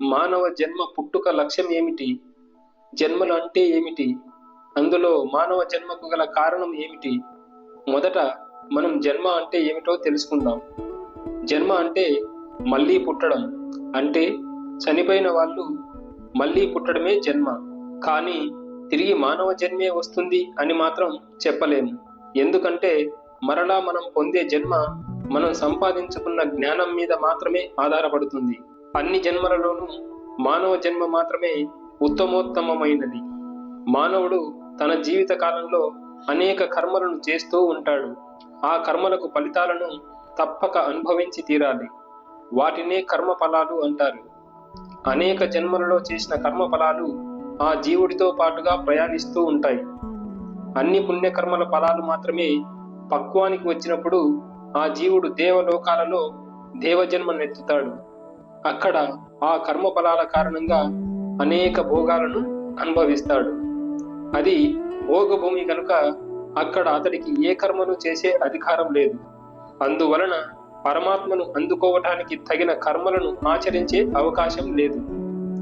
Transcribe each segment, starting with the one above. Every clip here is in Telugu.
మానవ జన్మ పుట్టుక లక్ష్యం ఏమిటి? జన్మలు అంటే ఏమిటి? అందులో మానవ జన్మకు గల కారణం ఏమిటి? మొదట మనం జన్మ అంటే ఏమిటో తెలుసుకుందాం. జన్మ అంటే మళ్ళీ పుట్టడం. అంటే చనిపోయిన వాళ్ళు మళ్ళీ పుట్టడమే జన్మ. కానీ తిరిగి మానవ జన్మే వస్తుంది అని మాత్రం చెప్పలేము. ఎందుకంటే మరలా మనం పొందే జన్మ మనం సంపాదించుకున్న జ్ఞానం మీద మాత్రమే ఆధారపడుతుంది. అన్ని జన్మలలోనూ మానవ జన్మ మాత్రమే ఉత్తమోత్తమమైనది. మానవుడు తన జీవిత కాలంలో అనేక కర్మలను చేస్తూ ఉంటాడు. ఆ కర్మలకు ఫలితాలను తప్పక అనుభవించి తీరాలి. వాటినే కర్మ ఫలాలు అంటారు. అనేక జన్మలలో చేసిన కర్మ ఫలాలు ఆ జీవుడితో పాటుగా ప్రయాణిస్తూ ఉంటాయి. అన్ని పుణ్యకర్మల ఫలాలు మాత్రమే పక్వానికి వచ్చినప్పుడు ఆ జీవుడు దేవలోకాలలో దేవజన్మనెత్తుతాడు అక్కడ ఆ కర్మ ఫలాల కారణంగా అనేక భోగాలను అనుభవిస్తాడు. అది భోగభూమి కనుక అక్కడ అతడికి ఏ కర్మను చేసే అధికారం లేదు. అందువలన పరమాత్మను అందుకోవటానికి తగిన కర్మలను ఆచరించే అవకాశం లేదు.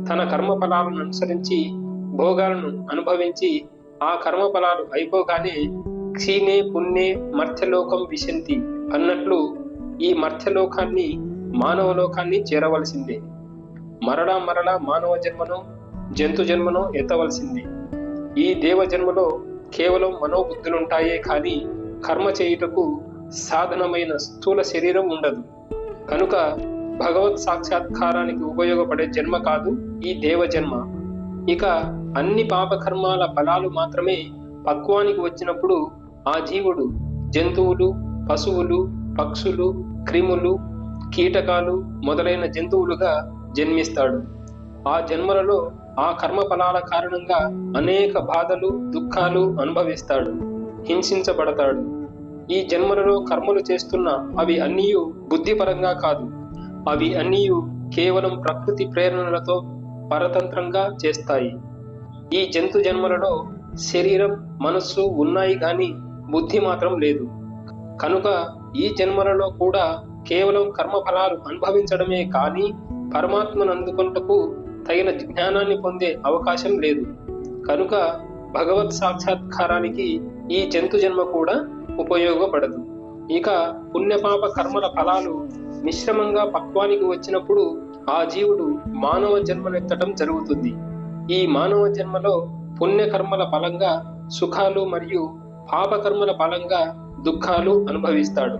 తన కర్మ ఫలాలను అనుసరించి భోగాలను అనుభవించి ఆ కర్మ ఫలాలు అయిపోగానే క్షీణే పుణ్యే మర్త్యలోకం విశంతి అన్నట్లు ఈ మర్త్యలోకాన్ని మానవ లోకాన్ని చేరవలసిందే. మరలా మరలా మానవ జన్మను జంతు జన్మను ఎత్తవలసింది. ఈ దేవ జన్మలో కేవలం మనోబుద్ధులుంటాయే కానీ కర్మ చేయుటకు సాధనమైన స్థూల శరీరం ఉండదు. కనుక భగవత్ సాక్షాత్కారానికి ఉపయోగపడే జన్మ కాదు ఈ దేవ జన్మ. ఇక అన్ని పాపకర్మాల ఫలాలు మాత్రమే పక్వానికి వచ్చినప్పుడు ఆ జీవుడు జంతువులు పశువులు పక్షులు క్రిములు కీటకాలు మొదలైన జంతువులుగా జన్మిస్తాడు. ఆ జన్మలలో ఆ కర్మ ఫలాల కారణంగా అనేక బాధలు దుఃఖాలు అనుభవిస్తాడు హింసించబడతాడు. ఈ జన్మలలో కర్మలు చేస్తున్న అవి అన్నీ బుద్ధిపరంగా కాదు. అవి అన్నీ కేవలం ప్రకృతి ప్రేరణలతో పరతంత్రంగా చేస్తాయి. ఈ జంతు జన్మలలో శరీరం మనస్సు ఉన్నాయి కానీ బుద్ధి మాత్రం లేదు. కనుక ఈ జన్మలలో కూడా కేవలం కర్మఫలాలు అనుభవించడమే కానీ పరమాత్మను అందుకుంటకు తగిన జ్ఞానాన్ని పొందే అవకాశం లేదు. కనుక భగవత్ సాక్షాత్కారానికి ఈ జంతు జన్మ కూడా ఉపయోగపడదు. ఇక పుణ్యపాప కర్మల ఫలాలు మిశ్రమంగా పక్వానికి వచ్చినప్పుడు ఆ జీవుడు మానవ జన్మనెత్తడం జరుగుతుంది. ఈ మానవ జన్మలో పుణ్యకర్మల ఫలంగా సుఖాలు మరియు పాపకర్మల ఫలంగా దుఃఖాలు అనుభవిస్తాడు.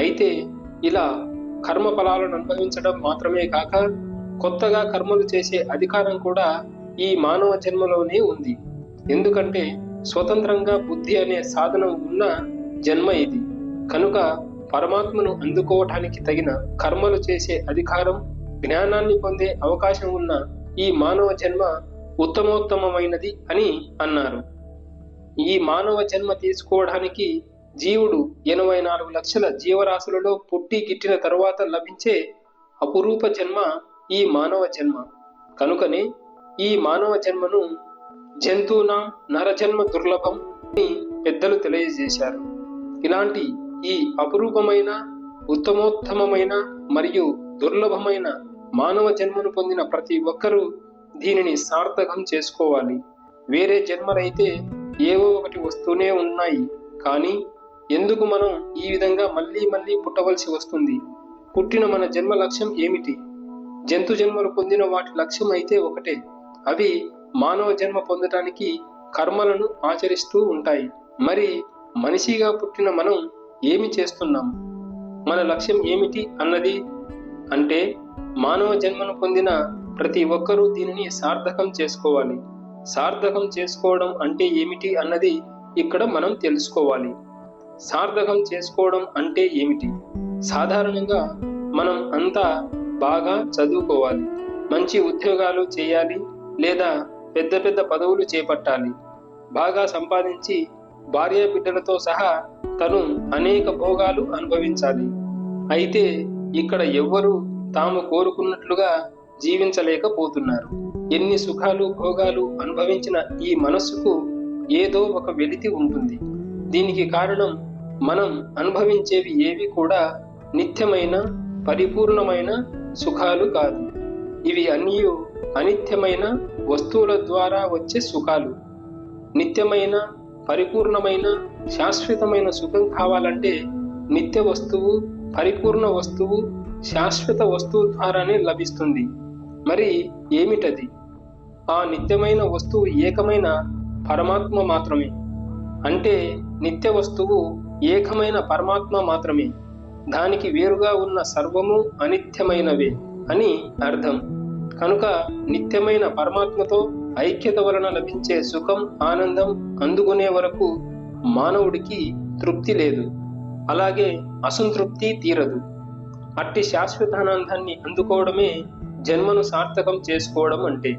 అయితే ఇలా కర్మ ఫలాలను అనుభవించడం మాత్రమే కాక కొత్తగా కర్మలు చేసే అధికారం కూడా ఈ మానవ జన్మలోనే ఉంది. ఎందుకంటే స్వతంత్రంగా బుద్ధి అనే సాధనం ఉన్న జన్మ ఇది. కనుక పరమాత్మను అందుకోవటానికి తగిన కర్మలు చేసే అధికారం జ్ఞానాన్ని పొందే అవకాశం ఉన్న ఈ మానవ జన్మ ఉత్తమోత్తమమైనది అని అన్నారు. ఈ మానవ జన్మ తీసుకోవడానికి జీవుడు ఎనభై నాలుగు లక్షల జీవరాశులలో పుట్టి గిట్టిన తరువాత లభించే అపురూప జన్మ ఈ మానవ జన్మ. కనుకనే ఈ మానవ జన్మను జంతువున నరజన్మ దుర్లభం అని పెద్దలు తెలియజేశారు. ఇలాంటి ఈ అపురూపమైన ఉత్తమోత్తమమైన మరియు దుర్లభమైన మానవ జన్మను పొందిన ప్రతి ఒక్కరూ దీనిని సార్థకం చేసుకోవాలి. వేరే జన్మలైతే ఏవో ఒకటి వస్తూనే ఉన్నాయి. కానీ ఎందుకు మనం ఈ విధంగా మళ్ళీ మళ్ళీ పుట్టవలసి వస్తుంది? పుట్టిన మన జన్మ లక్ష్యం ఏమిటి? జంతు జన్మలు పొందిన వాటి లక్ష్యం అయితే ఒకటే. అవి మానవ జన్మ పొందటానికి కర్మలను ఆచరిస్తూ ఉంటాయి. మరి మనిషిగా పుట్టిన మనం ఏమి చేస్తున్నాం? మన లక్ష్యం ఏమిటి అన్నది? అంటే మానవ జన్మను పొందిన ప్రతి ఒక్కరూ దీనిని సార్థకం చేసుకోవాలి. సార్థకం చేసుకోవడం అంటే ఏమిటి అన్నది ఇక్కడ మనం తెలుసుకోవాలి. సార్థకం చేసుకోవడం అంటే ఏమిటి? సాధారణంగా మనం అంతా బాగా చదువుకోవాలి మంచి ఉద్యోగాలు చేయాలి లేదా పెద్ద పెద్ద పదవులు చేపట్టాలి. బాగా సంపాదించి భార్య బిడ్డలతో సహా తను అనేక భోగాలు అనుభవించాలి. అయితే ఇక్కడ ఎవ్వరూ తాము కోరుకున్నట్లుగా జీవించలేకపోతున్నారు. ఎన్ని సుఖాలు భోగాలు అనుభవించిన ఈ మనస్సుకు ఏదో ఒక వెలితి ఉంటుంది. దీనికి కారణం మనం అనుభవించేవి ఏవి కూడా నిత్యమైన పరిపూర్ణమైన సుఖాలు కాదు. ఇవి అన్నీ అనిత్యమైన వస్తువుల ద్వారా వచ్చే సుఖాలు. నిత్యమైన పరిపూర్ణమైన శాశ్వతమైన సుఖం కావాలంటే నిత్య వస్తువు పరిపూర్ణ వస్తువు శాశ్వత వస్తువు ద్వారానే లభిస్తుంది. మరి ఏమిటది? ఆ నిత్యమైన వస్తువు ఏకమైన పరమాత్మ మాత్రమే. అంటే నిత్య వస్తువు ఏకమైన పరమాత్మ మాత్రమే. దానికి వేరుగా ఉన్న సర్వము అనిత్యమైనవే అని అర్థం. కనుక నిత్యమైన పరమాత్మతో ఐక్యత వలన లభించే సుఖం ఆనందం అందుకునే వరకు మానవుడికి తృప్తి లేదు. అలాగే అసంతృప్తి తీరదు. అట్టి శాశ్వతానందాన్ని అందుకోవడమే జన్మను సార్థకం చేసుకోవడం అంటే.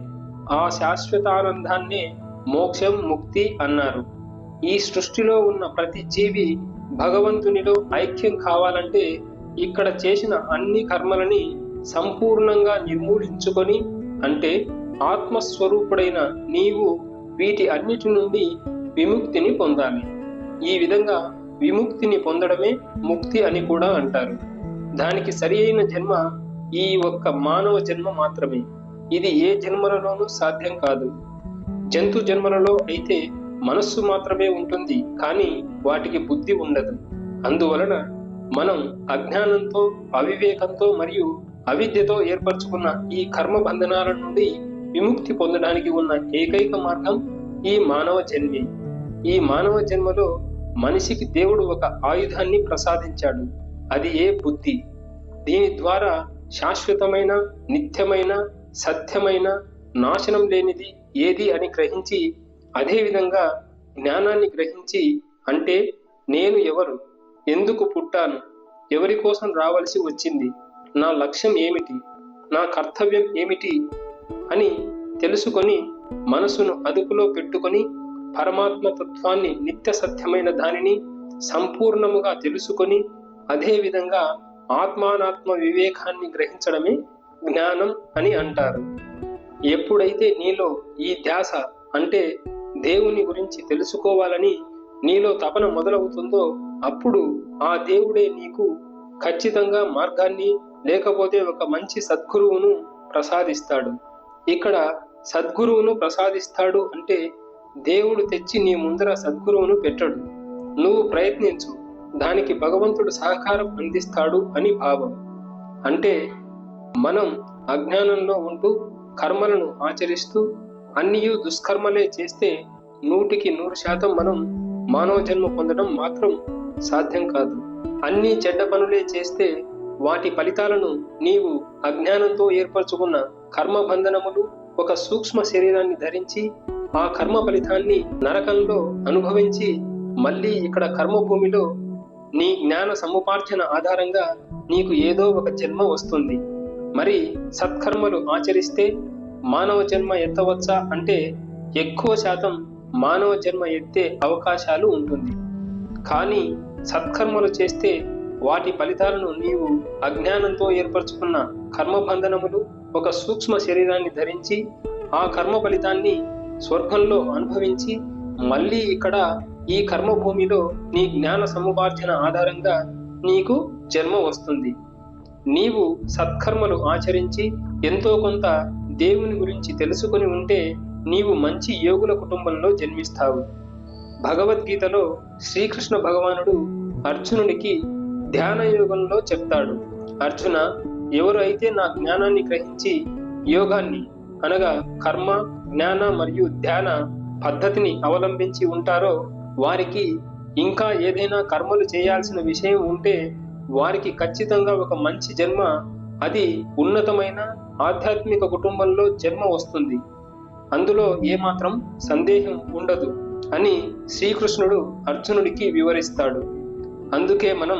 ఆ శాశ్వతానందాన్నే మోక్షం ముక్తి అన్నారు. ఈ సృష్టిలో ఉన్న ప్రతి జీవి భగవంతునిలో ఐక్యం కావాలంటే ఇక్కడ చేసిన అన్ని కర్మలని సంపూర్ణంగా నిర్మూలించుకొని అంటే ఆత్మస్వరూపుడైన నీవు వీటి అన్నిటి నుండి విముక్తిని పొందాలి. ఈ విధంగా విముక్తిని పొందడమే ముక్తి అని కూడా అంటారు. దానికి సరి అయిన జన్మ ఈ ఒక్క మానవ జన్మ మాత్రమే. ఇది ఏ జన్మలలోనూ సాధ్యం కాదు. జంతు జన్మలలో అయితే మనస్సు మాత్రమే ఉంటుంది కానీ వాటికి బుద్ధి ఉండదు. అందువలన మనం అజ్ఞానంతో అవివేకంతో మరియు అవిద్యతో ఏర్పరచుకున్న ఈ కర్మ బంధనాల నుండి విముక్తి పొందడానికి ఉన్న ఏకైక మార్గం ఈ మానవ జన్మే. ఈ మానవ జన్మలో మనిషికి దేవుడు ఒక ఆయుధాన్ని ప్రసాదించాడు. అది ఏ బుద్ధి? దీని ద్వారా శాశ్వతమైన నిత్యమైన సత్యమైన నాశనం లేనిది ఏది అని గ్రహించి అదేవిధంగా జ్ఞానాన్ని గ్రహించి అంటే నేను ఎవరు? ఎందుకు పుట్టాను? ఎవరి కోసం రావలసి వచ్చింది? నా లక్ష్యం ఏమిటి? నా కర్తవ్యం ఏమిటి? అని తెలుసుకొని మనసును అదుపులో పెట్టుకొని పరమాత్మ తత్వాన్ని నిత్య సత్యమైన దానిని సంపూర్ణముగా తెలుసుకొని అదేవిధంగా ఆత్మానాత్మ వివేకాన్ని గ్రహించడమే జ్ఞానం అని అంటారు. ఎప్పుడైతే నీలో ఈ ధ్యాస అంటే దేవుని గురించి తెలుసుకోవాలని నీలో తపన మొదలవుతుందో అప్పుడు ఆ దేవుడే నీకు ఖచ్చితంగా మార్గాన్ని లేకపోతే ఒక మంచి సద్గురువును ప్రసాదిస్తాడు. ఇక్కడ సద్గురువును ప్రసాదిస్తాడు అంటే దేవుడు తెచ్చి నీ ముందర సద్గురువును పెట్టడు. నువ్వు ప్రయత్నించు. దానికి భగవంతుడు సహకారం అందిస్తాడు అని భావం. అంటే మనం అజ్ఞానంలో ఉంటూ కర్మలను ఆచరిస్తూ అన్నియు దుష్కర్మలే చేస్తే నూటికి నూరు శాతం మనం మానవ జన్మ పొందడం మాత్రం సాధ్యం కాదు. అన్ని చెడ్డ పనులే చేస్తే వాటి ఫలితాలను నీవు అజ్ఞానంతో ఏర్పరచుకున్న కర్మ బంధనములు ఒక సూక్ష్మ శరీరాన్ని ధరించి ఆ కర్మ ఫలితాన్ని నరకంలో అనుభవించి మళ్ళీ ఇక్కడ కర్మభూమిలో నీ జ్ఞాన సముపార్జన ఆధారంగా నీకు ఏదో ఒక జన్మ వస్తుంది. మరి సత్కర్మలు ఆచరిస్తే మానవ జన్మ ఎత్తవచ్చా అంటే ఎక్కువ శాతం మానవ జన్మ ఎత్తే అవకాశాలు ఉంటుంది. కానీ సత్కర్మలు చేస్తే వాటి ఫలితాలను నీవు అజ్ఞానంతో ఏర్పరచుకున్న కర్మబంధనములు ఒక సూక్ష్మ శరీరాన్ని ధరించి ఆ కర్మ ఫలితాన్ని స్వర్గంలో అనుభవించి మళ్ళీ ఇక్కడ ఈ కర్మభూమిలో నీ జ్ఞాన సముపార్జన ఆధారంగా నీకు జన్మ వస్తుంది. నీవు సత్కర్మలు ఆచరించి ఎంతో కొంత దేవుని గురించి తెలుసుకొని ఉంటే నీవు మంచి యోగుల కుటుంబంలో జన్మిస్తావు. భగవద్గీతలో శ్రీకృష్ణ భగవానుడు అర్జునుడికి ధ్యాన యోగంలో చెప్తాడు. అర్జున ఎవరు అయితే నా జ్ఞానాన్ని గ్రహించి యోగాన్ని అనగా కర్మ జ్ఞాన మరియు ధ్యాన పద్ధతిని అవలంబించి ఉంటారో వారికి ఇంకా ఏదైనా కర్మలు చేయాల్సిన విషయం ఉంటే వారికి ఖచ్చితంగా ఒక మంచి జన్మ అది ఉన్నతమైన ఆధ్యాత్మిక కుటుంబంలో జన్మ వస్తుంది. అందులో ఏమాత్రం సందేహం ఉండదు అని శ్రీకృష్ణుడు అర్జునుడికి వివరిస్తాడు. అందుకే మనం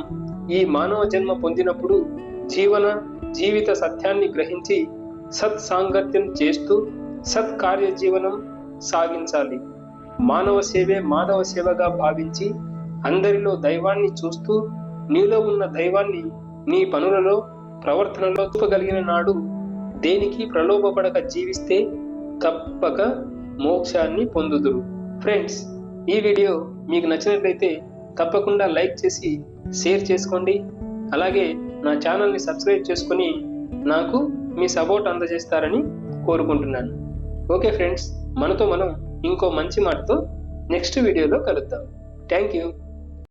ఈ మానవ జన్మ పొందినప్పుడు జీవన జీవిత సత్యాన్ని గ్రహించి సత్ సాంగత్యం చేస్తూ సత్కార్య జీవనం సాగించాలి. మానవ సేవే మాధవ సేవగా భావించి అందరిలో దైవాన్ని చూస్తూ నీలో ఉన్న దైవాన్ని నీ పనులలో ప్రవర్తనలో చూపగలిగిన నాడు దేనికి ప్రలోభపడక జీవిస్తే తప్పక మోక్షాన్ని పొందుదురు. ఫ్రెండ్స్ ఈ వీడియో మీకు నచ్చినట్లయితే తప్పకుండా లైక్ చేసి షేర్ చేసుకోండి. అలాగే నా ఛానల్ని సబ్స్క్రైబ్ చేసుకొని నాకు మీ సపోర్ట్ అందజేస్తారని కోరుకుంటున్నాను. ఓకే ఫ్రెండ్స్ మనతో మనం ఇంకో మంచి మాటతో నెక్స్ట్ వీడియోలో కలుద్దాం. Thank you